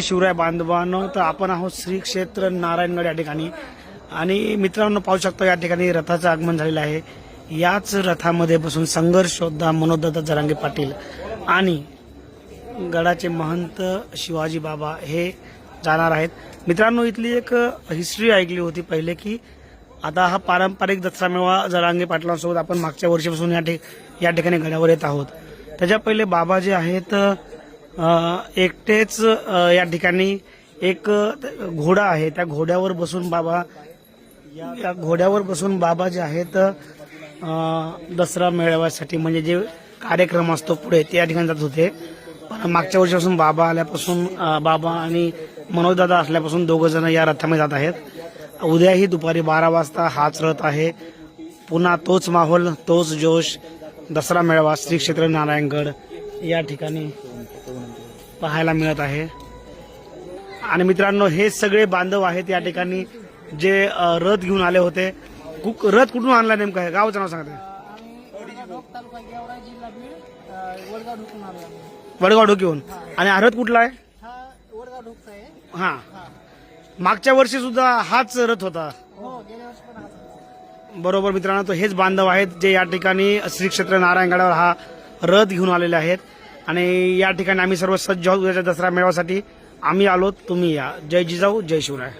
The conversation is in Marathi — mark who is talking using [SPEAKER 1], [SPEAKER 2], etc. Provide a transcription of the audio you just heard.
[SPEAKER 1] शिवराय बांधवांनो तर आपण आहोत श्री क्षेत्र नारायणगड या ठिकाणी. आणि मित्रांनो पाहू शकतो या ठिकाणी रथाचं आगमन झालेलं आहे. याच रथामध्ये बसून संघर्ष योद्धा मनोदत्ता जरांगे पाटील आणि गडाचे महंत शिवाजी बाबा हे जाणार आहेत. मित्रांनो इथली एक हिस्ट्री ऐकली होती पहिले की आता हा पारंपरिक दसरा मेळावा जरांगे पाटलांसोबत आपण मागच्या वर्षीपासून या ठिक या ठिकाणी गडावर येत आहोत. त्याच्या पहिले बाबा जे आहेत एकटेच या ठिकाणी एक घोडा आहे. त्या घोड्यावर बसून बाबा या घोड्यावर बसून बाबा जे आहेत दसरा मेळाव्यासाठी म्हणजे जे कार्यक्रम असतो पुढे ते या ठिकाणी जात होते. पण मागच्या वर्षीपासून बाबा आल्यापासून बाबा आणि मनोजदादा असल्यापासून दोघं जण या रथामध्ये जात आहेत. उद्याही दुपारी बारा वाजता हाच रथ आहे. पुन्हा तोच माहोल तोच जोश दसरा मेळावा श्री क्षेत्र नारायणगड या ठिकाणी पाहायला मिळत आहे. आणि मित्रांनो हे सगळे बांधव आहेत या ठिकाणी जे रथ घेऊन आले होते. रथ कुठून आणला नेमकं आहे गावचं नाव सांगते
[SPEAKER 2] वडगाव
[SPEAKER 1] ढोकीहून आणि हा रथ कुठला आहे?
[SPEAKER 2] हा.
[SPEAKER 1] मागच्या वर्षी सुद्धा हाच रथ होता.
[SPEAKER 2] होता.
[SPEAKER 1] बरोबर मित्रांनो तो हेच बांधव आहेत जे या ठिकाणी श्री क्षेत्र नारायणगडावर हा रथ घेऊन आलेले आहेत. आणि या ठिकाणी आम्ही सर्व सज्ज आहोत उद्याच्या दसरा मेळाव्यासाठी. आम्ही आलो तुम्ही या. जय जिजाऊ जय शिवराय.